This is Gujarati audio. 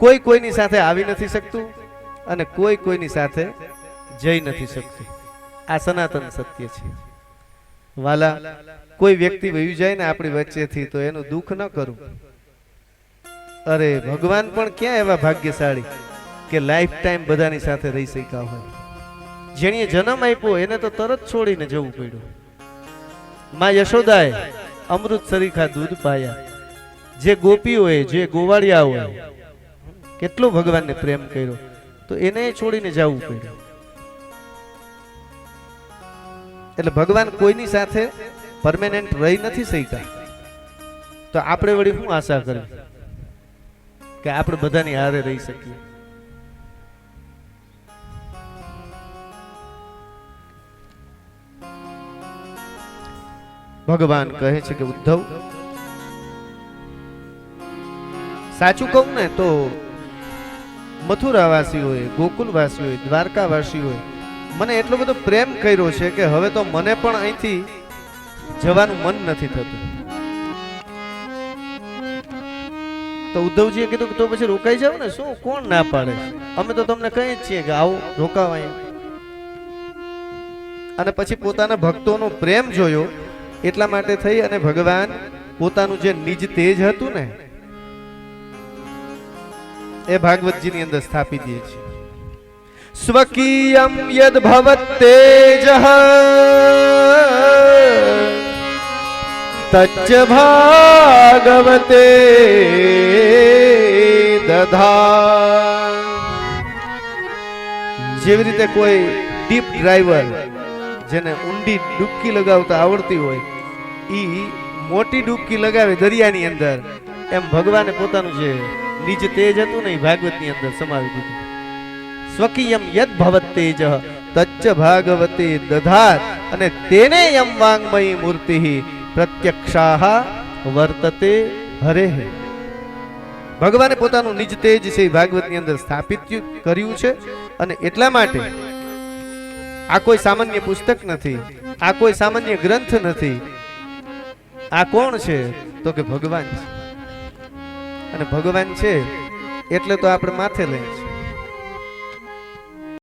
કોઈ કોઈની સાથે આવી નથી શકતું અને કોઈ કોઈની સાથે જઈ નથી શકતું. આ સનાતન સત્ય છે. વાલા, કોઈ વ્યક્તિ વયું જાય ને આપણી વચ્ચેથી તો એનું દુઃખ ન કરું. અરે, ભગવાન પણ ક્યાં એવા ભાગ્યશાળી કે લાઈફ ટાઈમ બધાની સાથે રહી શક્યા હોય? જેણીએ જન્મ આપ્યો, એને તો તરત છોડીને જવું પડ્યું. માં યશોદાએ અમૃત સરીખા દૂધ પાયા. જે ગોપીઓએ, જે ગોવાળિયાઓએ કેટલો ભગવાનને પ્રેમ કર્યો? તો એને છોડીને જવું પડ્યું. એટલે ભગવાન કોઈની સાથે પરમેનન્ટ રહી નથી શકતા તો આપણે વળી શું આશા કરવી કે આપણે બધાની હારે રહી શકીએ. ભગવાન કહે છે કે ઉદ્ધવ, સાચું કહું ને તો મથુરાવાસીઓએ ગોકુલવાસીઓએ દ્વારકાવાસીઓએ મને એટલો બધો પ્રેમ કર્યો છે કે હવે તો મને પણ અહીંથી જવાનું મન નથી થતું. તો ઉદ્ધવજીએ કીધું કે તો પછી રોકાઈ જાવ ને? શું? કોણ ના પાડે? અમે તો તમને કહીએ જ છીએ કે આવો રોકાવાય અને પછી પોતાના ભક્તોનો પ્રેમ જોયો, એટલા માટે થઈ અને ભગવાન પોતાનું જે નિજ તેજ હતું ને એ ભાગવતજીની અંદર સ્થાપી દે છે. સ્વકીયમ યદ ભવત તેજ. તચ્ચ ભાગવતે દધા. જેવી રીતે કોઈ ડીપ ડ્રાઈવર જેને ઊંડી ડૂબકી લગાવતા આવડતી હોય ઈ મોટી ડૂબકી લગાવે દરિયાની અંદર એમ ભગવાને પોતાનું જે નિજ તેજ હતું નહીં? ભાગવતની અંદર સમાવી દીધું. સ્વકીયમ યદ ભવત તેજ, તચ્ચ ભાગવતે દધાત, અને તેને યમ વાંગમયી મૂર્તિ પ્રત્યક્ષાહ વર્તતે હરેહ. ભગવાને પોતાનું નિજ તેજ છે ભાગવતની અંદર સ્થાપિત કર્યું છે, અને એટલા માટે આ કોઈ સામાન્ય પુસ્તક નથી, આ કોઈ સામાન્ય ગ્રંથ નથી. આ કોણ છે? તો કે ભગવાન છે. અને ભગવાન છે એટલે તો આપણે માથે લઈએ